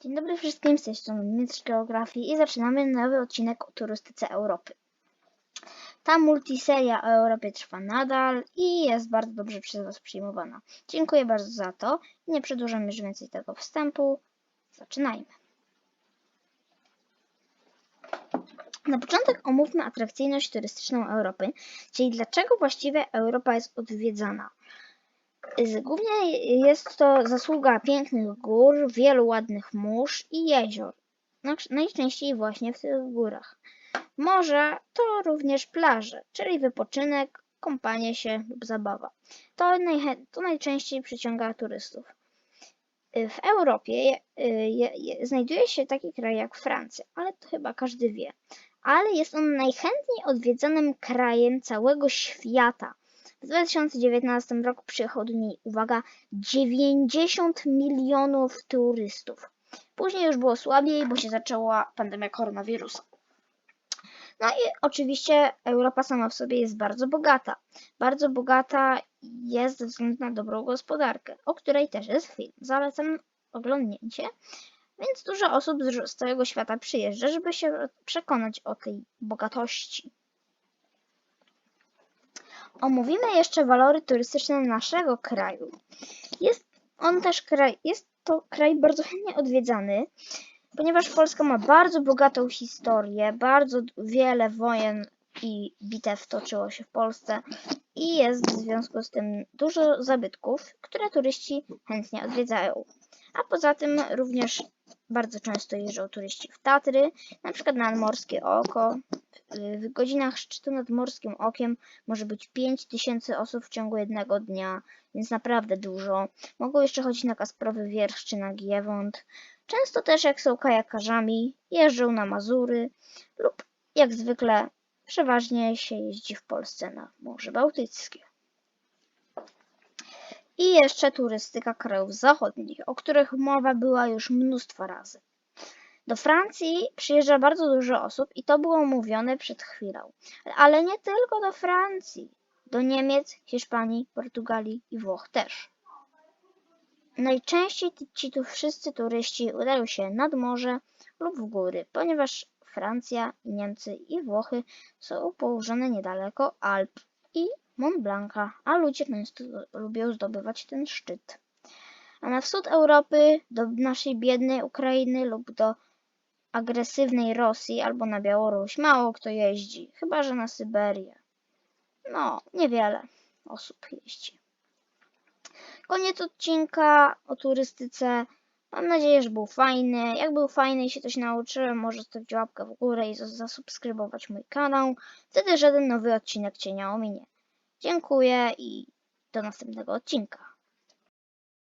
Dzień dobry wszystkim, z tej strony Mistrz Geografii i zaczynamy nowy odcinek o turystyce Europy. Ta multiseria o Europie trwa nadal i jest bardzo dobrze przez Was przyjmowana. Dziękuję bardzo za to. Nie przedłużam już więcej tego wstępu. Zaczynajmy. Na początek omówmy atrakcyjność turystyczną Europy, czyli dlaczego właściwie Europa jest odwiedzana. Głównie jest to zasługa pięknych gór, wielu ładnych mórz i jezior. No, Najczęściej właśnie w tych górach. Morze to również plaże, czyli wypoczynek, kąpanie się lub zabawa. To, to najczęściej przyciąga turystów. Y, W Europie je- y, je- je- znajduje się taki kraj jak Francja, ale to chyba każdy wie. Ale jest on najchętniej odwiedzanym krajem całego świata. W 2019 roku przyjechał do niej, uwaga, 90 milionów turystów. Później już było słabiej, bo się zaczęła pandemia koronawirusa. No i oczywiście Europa sama w sobie jest bardzo bogata. Bardzo bogata jest ze względu na dobrą gospodarkę, o której też jest film. Zalecam oglądnięcie. Więc dużo osób z całego świata przyjeżdża, żeby się przekonać o tej bogatości. Omówimy jeszcze walory turystyczne naszego kraju. Jest on też kraj, jest to kraj bardzo chętnie odwiedzany, ponieważ Polska ma bardzo bogatą historię, bardzo wiele wojen i bitew toczyło się w Polsce i jest w związku z tym dużo zabytków, które turyści chętnie odwiedzają. A poza tym również bardzo często jeżdżą turyści w Tatry, na przykład na Morskie Oko. W- godzinach szczytu nad Morskim Okiem może być 5000 osób w ciągu jednego dnia, więc naprawdę dużo. Mogą jeszcze chodzić na Kasprowy Wierch czy na Giewont. Często też jak są kajakarzami, jeżdżą na Mazury lub jak zwykle przeważnie się jeździ w Polsce na Morze Bałtyckie. I jeszcze turystyka krajów zachodnich, o których mowa była już mnóstwo razy. Do Francji przyjeżdża bardzo dużo osób i to było mówione przed chwilą. Ale nie tylko do Francji. Do Niemiec, Hiszpanii, Portugalii i Włoch też. Najczęściej ci- tu wszyscy turyści udają się nad morze lub w góry, ponieważ Francja, Niemcy i Włochy są położone niedaleko Alp i Mont Blanca, a ludzie często lubią zdobywać ten szczyt. A na wschód Europy, do naszej biednej Ukrainy lub do agresywnej Rosji albo na Białoruś mało kto jeździ, chyba że na Syberię. No, niewiele osób jeździ. Koniec odcinka o turystyce. Mam nadzieję, że był fajny. Jak był fajny i się coś nauczyłem, może zostawić łapkę w górę i zas- zasubskrybować mój kanał. Wtedy żaden nowy odcinek Cię nie ominie. Dziękuję i do następnego odcinka.